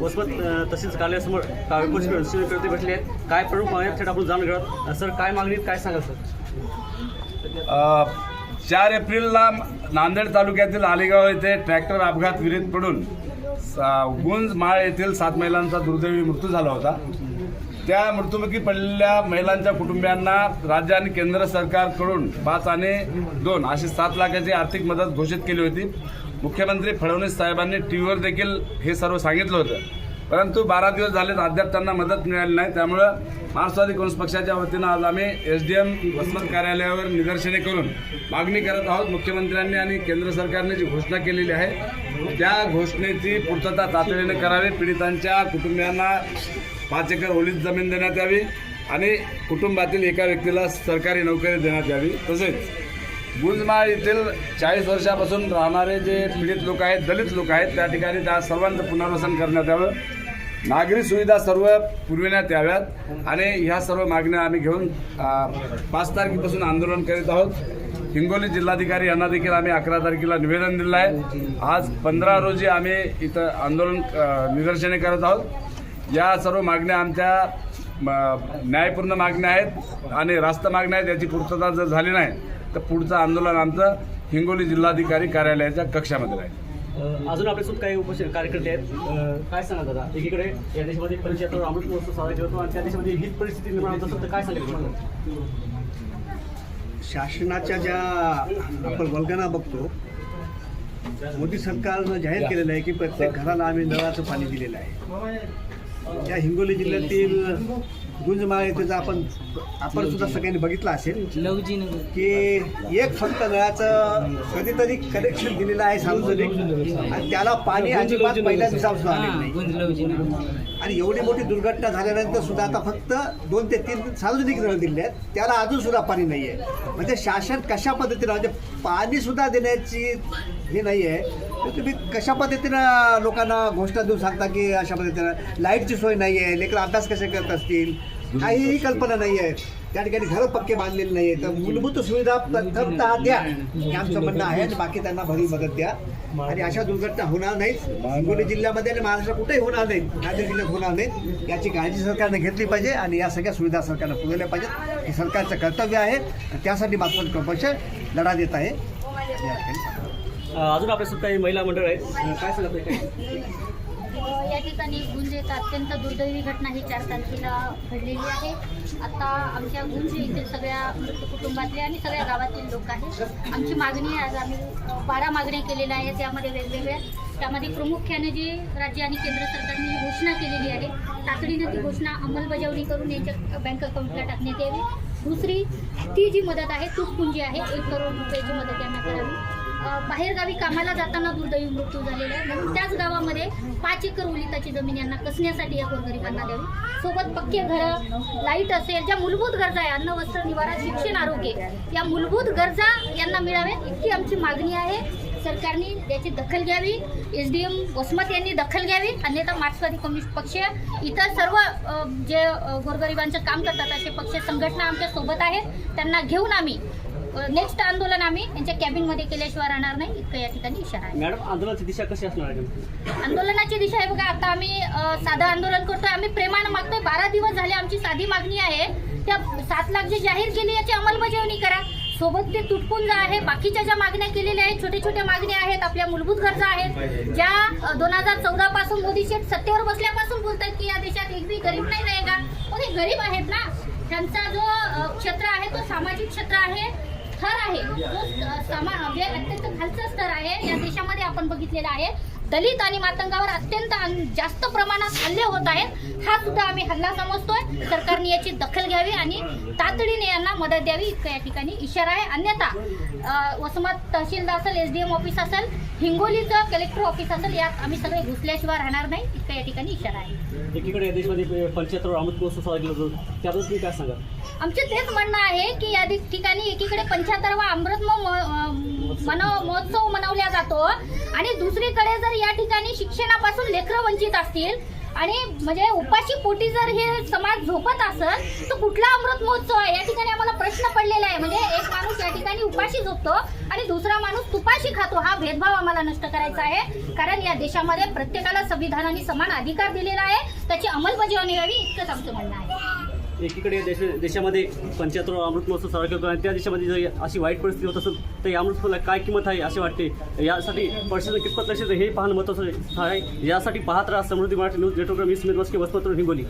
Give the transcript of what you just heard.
वसमत तहसील तसेच कार्यालयासमोर काव्य भेटले आहेत काय प्रमुख आहेत थेट आपण जाणून घेऊयात. सर काय मागणी काय सांगाल सर? चार एप्रिलला नांदेड तालुक्यातील आलेगाव येथे ट्रॅक्टर अपघात विहिरीत पडून गुंज माळ येथील सात महिलांचा दुर्दैवी मृत्यू झाला होता. त्या मृत्युमुखी पडलेल्या महिलांच्या कुटुंबियांना राज्य आणि केंद्र सरकारकडून पाच आणि दोन अशी सात लाखाची आर्थिक मदत घोषित केली होती. मुख्यमंत्री फडणवीस साहेबांनी टी व्हीवर देखील हे सर्व सांगितलं होतं. परंतु बारा दिवस झालेत अद्याप त्यांना मदत मिळाली नाही. त्यामुळं मार्क्सवादी काँग्रेस पक्षाच्या वतीनं आज आम्ही एस डी एम वसमत कार्यालयावर निदर्शने करून मागणी करत आहोत. मुख्यमंत्र्यांनी आणि केंद्र सरकारने जी घोषणा केलेली आहे त्या घोषणेची पूर्तता तातडीने करावी. पीडितांच्या कुटुंबियांना पाच एकर ओलीत जमीन देण्यात यावी आणि कुटुंबातील एका व्यक्तीला सरकारी नोकरी देण्यात यावी. तसेच गुंजमाळ येथील चाळीस वर्षापासून राहणारे जे पीडित लोक आहेत दलित लोक आहेत त्या ठिकाणी त्या सर्वांचं पुनर्वसन करण्यात यावं. नागरी सुविधा सर्व पुरविण्यात याव्यात आणि ह्या सर्व मागण्या आम्ही घेऊन पाच तारखेपासून आंदोलन करीत आहोत. हिंगोली जिल्हाधिकारी यांना देखील आम्ही अकरा तारखेला निवेदन दिलं आहे. आज पंधरा रोजी आम्ही इथं आंदोलन निदर्शने करत आहोत. या सर्व मागण्या आमच्या म, न्यायपूर्ण मागण्या आहेत आणि रास्त मागण्या आहेत याची पूर्तता जर झाली नाही तर पुढचं आंदोलन आमचं हिंगोली जिल्हाधिकारी कार्यालयाच्या कक्षामध्ये राहील. अजून आपल्यासोबत काही उपस्थित कार्यकर्ते आहेत. काय सांगा दादा? एकीकडे या देशामध्ये पंच्याहत्तर अमृत महोत्सव साजरा केला होतो आणि त्या देशामध्ये हीच परिस्थिती निर्माण होत असेल तर काय सांगेल तुम्हाला? शासनाच्या ज्या आपण वल्गना बघतो मोदी सरकारनं जाहीर केलेलं आहे की प्रत्येक घराला आम्ही नळाचं पाणी दिलेलं आहे. या हिंगोली जिल्ह्यातील गुंजमाळ येथे जर आपण आपण सुद्धा सगळ्यांनी बघितलं असेल की एक फक्त नळाचं कधीतरी कनेक्शन दिलेलं आहे सार्वजनिक. आणि त्याला पाणी अजिबात पहिल्या दिवसापासून आलेलं नाही. आणि एवढी मोठी दुर्घटना झाल्यानंतर सुद्धा आता फक्त दोन ते तीन सार्वजनिक नळ दिले आहेत. त्याला अजून सुद्धा पाणी नाही आहे म्हणजे शासन कशा पद्धतीनं म्हणजे पाणी सुद्धा देण्याची हे नाही आहे तर तुम्ही कशा पद्धतीनं लोकांना घोषणा देऊन सांगता की अशा पद्धतीनं? लाईटची सोय नाही आहे लेकर अभ्यास कसे करत असतील? काहीही कल्पना नाही आहे त्या ठिकाणी घरं पक्के बांधलेले नाही आहे तर मूलभूत सुविधा प्रथमतः द्या. हे आमचं म्हणणं आहे आणि बाकी त्यांना भरी मदत द्या. आणि अशा दुर्घटना होणार नाहीत. हिंगोली जिल्ह्यामध्ये आणि महाराष्ट्रात कुठेही होणार नाहीत. नांदेड जिल्ह्यात होणार नाहीत. याची काळजी सरकारने घेतली पाहिजे आणि या सगळ्या सुविधा सरकारनं पुरवल्या पाहिजेत. हे सरकारचं कर्तव्य आहे. त्यासाठी मात्र पक्ष लढा देत आहे. अजून आपल्यासोबत काही महिला मंडळ आहेत. काय सांगत या ठिकाणी गुंज येथे अत्यंत दुर्दैवी घटना ही चार तारखेला घडलेली आहे. आता आमच्या गुंज येथील सगळ्या मृत कुटुंबातले आणि सगळ्या गावातील लोक आहेत. आमची मागणी आज आम्ही बारा मागण्या केलेल्या आहेत त्यामध्ये वेगवेगळ्या त्यामध्ये प्रामुख्याने जी राज्य आणि केंद्र सरकारने जी घोषणा केलेली आहे तातडीनं ती घोषणा अंमलबजावणी करून यांच्या बँक अकाउंटला टाकण्यात यावी. दुसरी ती जी मदत आहे तुटपुंजी आहे एक करोड रुपयाची मदत यांना करावी. बाहेरगावी कामाला जाताना दुर्दैवी मृत्यू झालेला आहे. म्हणून त्याच गावामध्ये पाच एकर ओलिताची जमीन यांना कसण्यासाठी या गोरगरिबांना द्यावी. सोबत पक्के घरं लाइट असेल ज्या मूलभूत गरजा आहे अन्न वस्त्र निवारा शिक्षण आरोग्य या मूलभूत गरजा यांना मिळाव्यात. इतकी आमची मागणी आहे. सरकारने याची दखल घ्यावी. एस डी एम वसमत यांनी दखल घ्यावी. अन्यथा मार्क्सवादी कम्युनिस्ट पक्ष इतर सर्व जे गोरगरिबांचं काम करतात असे पक्ष संघटना आमच्यासोबत आहेत. त्यांना घेऊन आम्ही नेक्स्ट आंदोलन आम्ही यांच्या कॅबिनमध्ये केल्याशिवाय राहणार नाही. इतकं या ठिकाणी इशारा आहे. मॅडम आंदोलनाची दिशा कशी असणार आहे? आंदोलनाची दिशा आहे बघा आता आम्ही साधं आंदोलन करतोय. आम्ही प्रेमानं मागतोय. बारा दिवस झाले आमची साधी मागणी आहे. त्या सात लाख जे जाहीर केली याची अंमलबजावणी करा. सोबत ते तुटपुंज आहे. बाकीच्या ज्या मागण्या केलेल्या आहेत छोट्या छोट्या मागण्या आहेत आपल्या मूलभूत गरजा आहेत ज्या दोन हजार चौदा पासून मोदी शेठ सत्तेवर बसल्यापासून बोलतात की या देशात एक बी गरीब नाही हे गरीब आहेत ना. त्यांचा जो क्षेत्र आहे तो सामाजिक क्षेत्र आहे. स्तर आहे. जो समा म्हणजे अत्यंत खालचं स्तर आहे. या देशामध्ये आपण बघितलेला आहे. दलित आणि मातंगावर अत्यंत जास्त प्रमाणात हल्ले होत आहेत. हा सुद्धा आम्ही हल्ला समजतोय. सरकारने याची दखल घ्यावी आणि तातडीने यांना मदत द्यावी. इतकं या ठिकाणी इशारा आहे. अन्यथा वसमत तहसीलदार असेल एस डी एम ऑफिस असेल हिंगोलीचं कलेक्टर ऑफिस असेल यात आम्ही सगळे घुसल्याशिवाय राहणार नाही. इतकं या ठिकाणी इशारा आहे. एकीकडे या देशामध्ये पंच्याहत्तर अमृत महोत्सव साजरा केला जातो त्याबद्दल तुम्ही काय सांगा आमचे तेच म्हणणं आहे की या ठिकाणी एकीकडे पंच्याहत्तरवा अमृत महोत्सव मनवला जातो. आणि दुसरीकडे जर या ठिकाणी शिक्षणापासून लेकरं वंचित असतील आणि म्हणजे उपाशी पोटी जर हे समाज झोपत असेल तर कुठला अमृत महोत्सव आहे? या ठिकाणी आम्हाला प्रश्न पडलेला आहे. म्हणजे एक माणूस या ठिकाणी उपाशी झोपतो आणि दुसरा माणूस तुपाशी खातो. हा भेदभाव आम्हाला नष्ट करायचा आहे. कारण या देशामध्ये प्रत्येकाला संविधानाने समान अधिकार दिलेला आहे. त्याची अंमलबजावणी व्हावी इतकंच आमचं म्हणणं आहे. एकीकडे देश देशामध्ये पंच्याहत्तर अमृत महोत्सव साजरा करतो आणि त्या देशामध्ये जर अशी वाईट परिस्थिती होत असेल तर या अमृत काय किंमत आहे असे वाटते? यासाठी प्रशासन कितपत लक्ष हे पाहणं महत्त्वाचं आहे. यासाठी पाहत राहा समृद्धी मराठी न्यूज नेटवर्क मी स्मित वस्के वस्तपत्र हिंगोली.